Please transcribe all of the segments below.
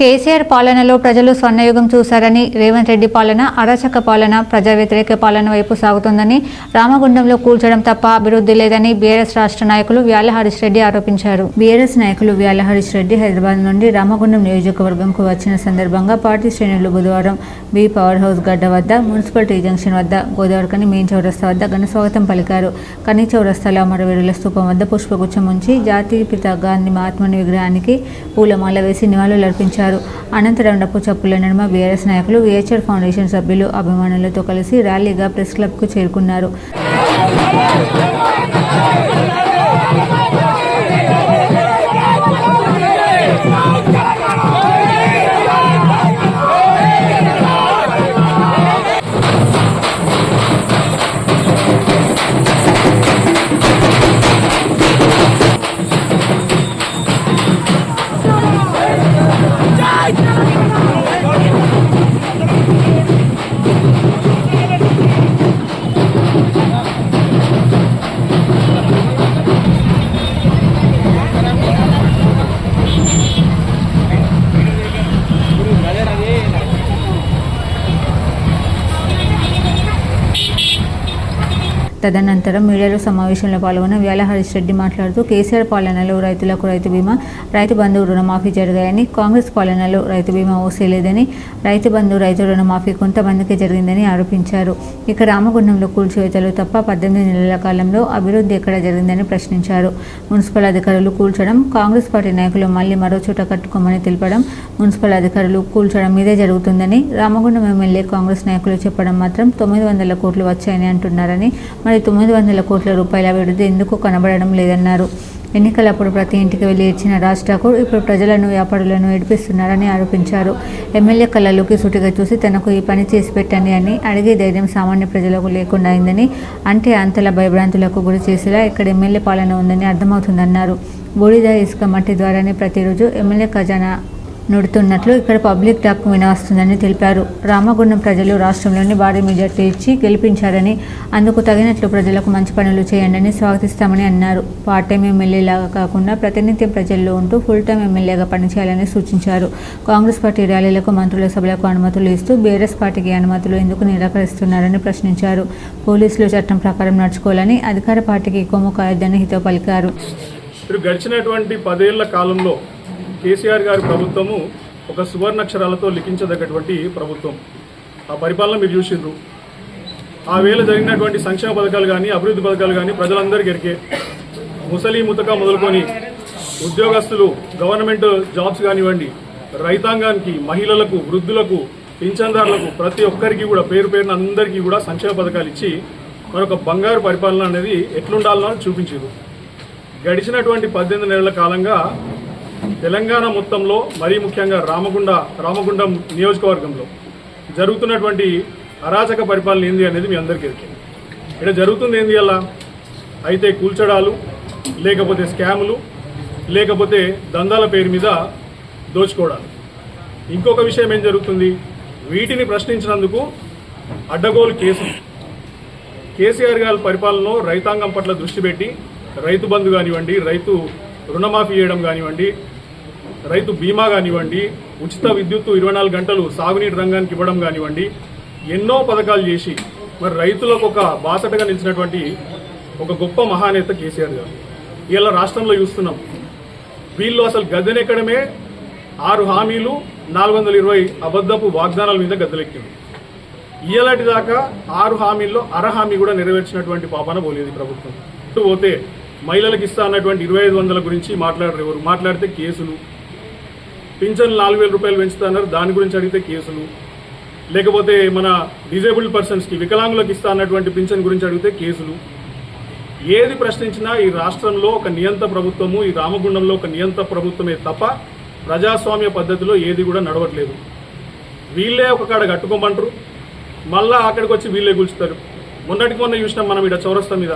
కేసీఆర్ పాలనలో ప్రజలు స్వర్ణయుగం చూశారని రేవంత్ రెడ్డి పాలన అరాచక పాలన ప్రజా వ్యతిరేక పాలన వైపు సాగుతోందని రామగుండంలో కూల్చడం తప్ప అభివృద్ధి లేదని బీఆర్ఎస్ రాష్ట్ర నాయకులు వ్యాల హరీష్ రెడ్డి ఆరోపించారు. బీఆర్ఎస్ నాయకులు వ్యాల హరీష్ రెడ్డి హైదరాబాద్ నుండి రామగుండం నియోజకవర్గంకు వచ్చిన సందర్భంగా పార్టీ శ్రేణులు బుధవారం బి పవర్ హౌస్ గడ్డ వద్ద మున్సిపాలిటీ జంక్షన్ వద్ద గోదావరికని మెయిన్ చౌరస్తా వద్ద ఘన స్వాగతం పలికారు. కనీ చౌరస్తాలో అమరవీరుల స్థూపం వద్ద పుష్పగుచ్చం ఉంచి జాతీయపిత గాంధీ మహాత్ముని విగ్రహానికి పూలమాల వేసి నివాళులు అర్పించారు నివాళులర్పించారు అనంతరం డప్పు చప్పుల నడుమ బీఆర్ఎస్ నాయకులు విహెచ్ఆర్ ఫౌండేషన్ సభ్యులు అభిమానులతో కలిసి ర్యాలీగా ప్రెస్ క్లబ్కు చేరుకున్నారు. తదనంతరం మీడియాలో సమావేశంలో పాల్గొన్న వ్యాల హరీష్ రెడ్డి మాట్లాడుతూ కేసీఆర్ పాలనలో రైతులకు రైతు బీమా రైతు బంధు రుణమాఫీ జరిగాయని కాంగ్రెస్ పాలనలో రైతు బీమా ఊసేలేదని రైతు బంధు రైతు రుణమాఫీ కొంతమందికి జరిగిందని ఆరోపించారు. ఇక రామగుండంలో కూల్చివేతలు తప్ప పద్దెనిమిది నెలల కాలంలో అభివృద్ధి ఎక్కడ జరిగిందని ప్రశ్నించారు. మున్సిపల్ అధికారులు కూల్చడం కాంగ్రెస్ పార్టీ నాయకులు మళ్ళీ మరో చోట కట్టుకోమని తెలపడం మున్సిపల్ అధికారులు కూల్చడం మీదే జరుగుతుందని రామగుండం ఎమ్మెల్యే కాంగ్రెస్ నాయకులు చెప్పడం మాత్రం తొమ్మిది వందల కోట్లు వచ్చాయని అంటున్నారని మరి తొమ్మిది వందల కోట్ల రూపాయల అభివృద్ధి ఎందుకు కనబడడం లేదన్నారు. ఎన్నికలప్పుడు ప్రతి ఇంటికి వెళ్ళి ఇచ్చిన రాజ్ ఠాకూర్ ఇప్పుడు ప్రజలను వ్యాపారులను ఏడిపిస్తున్నారని ఆరోపించారు. ఎమ్మెల్యే కళ్ళలోకి సూటిగా చూసి తనకు ఈ పని చేసి పెట్టండి అని అడిగే ధైర్యం సామాన్య ప్రజలకు లేకుండా అయిందని అంటే అంతలా భయభ్రాంతులకు గురి చేసేలా ఇక్కడ ఎమ్మెల్యే పాలన ఉందని అర్థమవుతుందన్నారు. బూడిద ఇసుక మట్టి ద్వారానే ప్రతిరోజు ఎమ్మెల్యే ఖజానా నుడుతున్నట్లు ఇక్కడ పబ్లిక్ టాక్ వినవస్తుందని తెలిపారు. రామగుండం ప్రజలు రాష్ట్రంలోని భారీ మెజార్టీ ఇచ్చి గెలిపించారని అందుకు తగినట్లు ప్రజలకు మంచి పనులు చేయండి స్వాగతిస్తామని అన్నారు. పార్ట్ టైం ఎమ్మెల్యేలాగా కాకుండా ప్రతినిత్యం ప్రజల్లో ఉంటూ ఫుల్ టైం ఎమ్మెల్యేగా పనిచేయాలని సూచించారు. కాంగ్రెస్ పార్టీ ర్యాలీలకు మంత్రుల సభలకు అనుమతులు ఇస్తూ బీఆర్ఎస్ పార్టీకి అనుమతులు ఎందుకు నిరాకరిస్తున్నారని ప్రశ్నించారు. పోలీసులు చట్టం ప్రకారం నడుచుకోవాలని అధికార పార్టీకి కొమ్ము కాయొద్దని హితో పలికారు గడిచినటువంటి పదేళ్ళ కాలంలో కేసీఆర్ గారి ప్రభుత్వము ఒక సువర్ణక్షరాలతో లిఖించదగ్గటువంటి ప్రభుత్వం. ఆ పరిపాలన మీరు చూసిండ్రు. ఆ వేళ జరిగినటువంటి సంక్షేమ పథకాలు కానీ అభివృద్ధి పథకాలు కానీ ప్రజలందరికీ ఎరికే ముసలి ముతక మొదలుకొని ఉద్యోగస్తులు గవర్నమెంట్ జాబ్స్ కానివ్వండి రైతాంగానికి మహిళలకు వృద్ధులకు పింఛన్దారులకు ప్రతి ఒక్కరికి కూడా పేరు పేరున అందరికీ కూడా సంక్షేమ పథకాలు ఇచ్చి మరొక బంగారు పరిపాలన అనేది ఎట్లుండాలో చూపించారు గడిచినటువంటి పద్దెనిమిది నెలల కాలంగా తెలంగాణ మొత్తంలో మరీ ముఖ్యంగా రామగుండ రామగుండం నియోజకవర్గంలో జరుగుతున్నటువంటి అరాచక పరిపాలన ఏంది అనేది మీ అందరికీ ఎరికే ఇక్కడ జరుగుతుంది ఏంది అలా? అయితే కూల్చడాలు లేకపోతే స్కాములు లేకపోతే దందాల పేరు మీద దోచుకోవడాలు. ఇంకొక విషయం ఏం జరుగుతుంది? వీటిని ప్రశ్నించినందుకు అడ్డగోలు కేసులు కేసీఆర్ గారి పరిపాలనలో రైతాంగం పట్ల దృష్టి పెట్టి రైతు బంధు కానివ్వండి రైతు రుణమాఫీ చేయడం కానివ్వండి రైతు బీమా కానివ్వండి ఉచిత విద్యుత్తు ఇరవై నాలుగు గంటలు సాగునీటి రంగానికి ఇవ్వడం కానివ్వండి ఎన్నో పథకాలు చేసి మరి రైతులకు ఒక బాసటగా నిలిచినటువంటి ఒక గొప్ప మహానేత కేసీఆర్ గారు. ఇలా రాష్ట్రంలో చూస్తున్నాం. వీళ్ళు అసలు గద్దెనెక్కడమే ఆరు హామీలు నాలుగు వందల ఇరవై అబద్ధపు వాగ్దానాల మీద గద్దెలెక్కింది. ఇలాంటి దాకా ఆరు హామీల్లో అర హామీ కూడా నెరవేర్చినటువంటి పాపాన పోలేదు ప్రభుత్వం. పోతే మహిళలకు ఇస్తా అన్నటువంటి ఇరవై ఐదు వందల గురించి మాట్లాడరు ఎవరు? మాట్లాడితే కేసులు పింఛన్ నాలుగు వేల రూపాయలు పెంచుతున్నారు. దాని గురించి అడిగితే కేసులు. లేకపోతే మన డిజేబుల్డ్ పర్సన్స్కి వికలాంగులకు ఇస్తా అన్నటువంటి పింఛన్ గురించి అడిగితే కేసులు. ఏది ప్రశ్నించినా ఈ రాష్ట్రంలో ఒక నియంత ప్రభుత్వము ఈ రామగుండంలో ఒక నియంత ప్రభుత్వమే తప్ప ప్రజాస్వామ్య పద్ధతిలో ఏది కూడా నడవట్లేదు. వీళ్ళే ఒక కాడ కట్టుకోమంటారు. మళ్ళా అక్కడికి వచ్చి వీళ్ళే కూల్చుతారు మొన్నటికి మొన్న చూసినాం మనం ఇక్కడ చౌరస్తా మీద.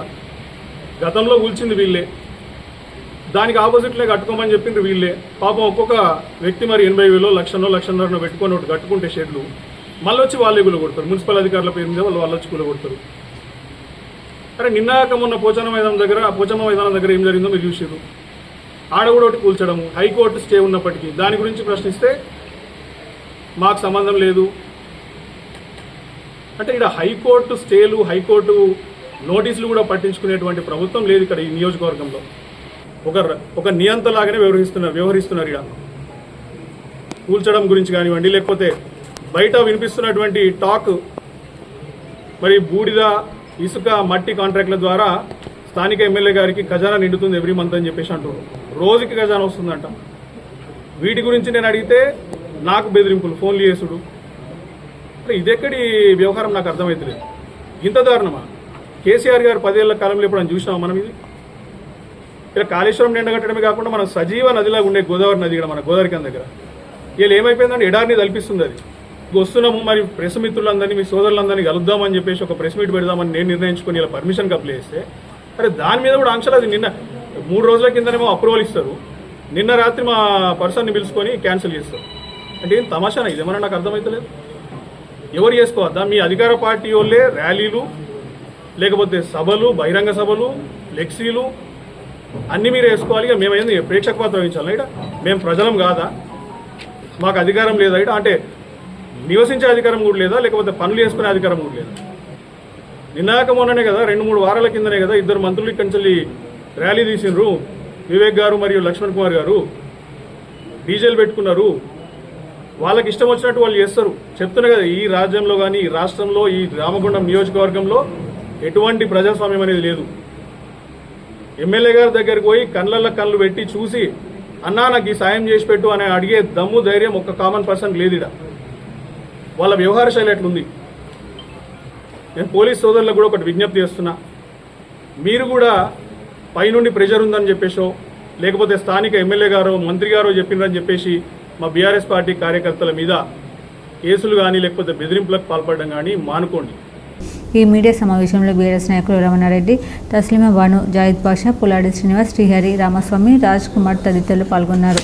గతంలో కూల్చింది వీళ్ళే. దానికి ఆపోజిట్లే కట్టుకోమని చెప్పిండ్రు వీళ్ళే. పాపం ఒక్కొక్క వ్యక్తి మరి ఎనభై వేలో లక్షనో లక్షన్నరనో పెట్టుకొని ఒకటి కట్టుకుంటే షెడ్లు. మళ్ళీ వచ్చి వాళ్ళే కొడతారు. మున్సిపల్ అధికారుల పేరు మీద వాళ్ళు వాళ్ళు వచ్చి కూల కొడతారు. అరే నిన్నాక మొన్న పోచమ్మ మైదానం దగ్గర ఆ పోచమ్మ మైదానం దగ్గర ఏం జరిగిందో మీరు చూసారు ఆడ కూడా ఒకటి కూల్చడము. హైకోర్టు స్టే ఉన్నప్పటికీ. దాని గురించి ప్రశ్నిస్తే మాకు సంబంధం లేదు. అంటే ఇక్కడ హైకోర్టు స్టేలు హైకోర్టు నోటీసులు కూడా పట్టించుకునేటువంటి ప్రభుత్వం లేదు ఇక్కడ ఈ నియోజకవర్గంలో. ఒక ఒక నియంతలాగానే వ్యవహరిస్తున్నారు వ్యవహరిస్తున్నారు ఇక. కూల్చడం గురించి కానివ్వండి లేకపోతే బయట వినిపిస్తున్నటువంటి టాక్ మరి బూడిద ఇసుక మట్టి కాంట్రాక్ట్ల ద్వారా స్థానిక ఎమ్మెల్యే గారికి ఖజానా నిండుతుంది ఎవ్రీ మంత్ అని చెప్పేసి అంటారు. రోజుకి ఖజానా వస్తుందంట. వీటి గురించి నేను అడిగితే నాకు బెదిరింపులు ఫోన్లు చేసుడు. ఇదెక్కడి వ్యవహారం? నాకు అర్థమవుతలేదు ఇంత దారుణమా? కేసీఆర్ గారు పదేళ్ళ కాలంలో ఎప్పుడు చూసినామా మనం ఇది? ఇలా కాళేశ్వరం నిండగట్టడమే కాకుండా మన సజీవ నదిలా ఉండే గోదావరి నది ఇక్కడ మన గోదావరి కింద దగ్గర. వీళ్ళు ఏమైపోయిందంటే ఎడారిని తలిపిస్తుంది అది. వస్తున్నాము మరి ప్రెస్ మిత్రులందరినీ మీ సోదరులందరినీ కలుద్దామని చెప్పేసి ఒక ప్రెస్ మీట్ పెడదామని నేను నిర్ణయించుకుని ఇలా పర్మిషన్ అప్లై చేస్తే అరే దాని మీద కూడా ఆంక్షలు అది నిన్న మూడు రోజుల కిందనేమో అప్రూవల్ ఇస్తారు. నిన్న రాత్రి మా పర్సన్ని పిలుచుకొని క్యాన్సిల్ చేస్తారు. అంటే ఏం తమాషానా? ఇదేమన్నా నాకు అర్థమవుతలేదు ఎవరు చేసుకోవద్దా? మీ అధికార పార్టీ వాళ్ళే ర్యాలీలు లేకపోతే సభలు బహిరంగ సభలు ఫ్లెక్సీలు అన్నీ మీరు వేసుకోవాలి. ఇక మేము ఏంది ప్రేక్షకపాత్ర వహించాలి ఇట మేము ప్రజలం కాదా? మాకు అధికారం లేదా? ఇట అంటే నివసించే అధికారం కూడా లేదా? లేకపోతే పనులు చేసుకునే అధికారం కూడా లేదా? నిన్నాక మొన్ననే కదా రెండు మూడు వారాల కిందనే కదా ఇద్దరు మంత్రులు కంచెల్లి ర్యాలీ తీసినారు వివేక్ గారు మరియు లక్ష్మణ్ కుమార్ గారు. డీజిల్ పెట్టుకున్నారు. వాళ్ళకి ఇష్టం వచ్చినట్టు వాళ్ళు చేస్తారు. చెప్తున్నా కదా ఈ రాజ్యంలో కానీ ఈ రాష్ట్రంలో ఈ రామగుండం నియోజకవర్గంలో ఎటువంటి ప్రజాస్వామ్యం అనేది లేదు. ఎమ్మెల్యే గారి దగ్గరికి పోయి కళ్ళల్లో కళ్ళు పెట్టి చూసి అన్నా నాకు ఈ సాయం చేసి పెట్టు అని అడిగే దమ్ము ధైర్యం ఒక్క కామన్ పర్సన్ లేదు వాళ్ళ వ్యవహార శైలి ఎట్లుంది? నేను పోలీస్ సోదరులకు కూడా ఒకటి విజ్ఞప్తి చేస్తున్నా. మీరు కూడా పైనుండి ప్రెషర్ ఉందని చెప్పేసో లేకపోతే స్థానిక ఎమ్మెల్యే గారో మంత్రి గారో చెప్పిండ్రని చెప్పేసి మా బీఆర్ఎస్ పార్టీ కార్యకర్తల మీద కేసులు కానీ లేకపోతే బెదిరింపులకు పాల్పడడం కానీ మానుకోండి. ఈ మీడియా సమావేశంలో బీఆర్ఎస్ నాయకులు రమణారెడ్డి తస్లిమా బాను జాయిద్ పాషా పులాడి శ్రీనివాస్ శ్రీహరి రామస్వామి రాజ్ కుమార్ తదితరులు పాల్గొన్నారు.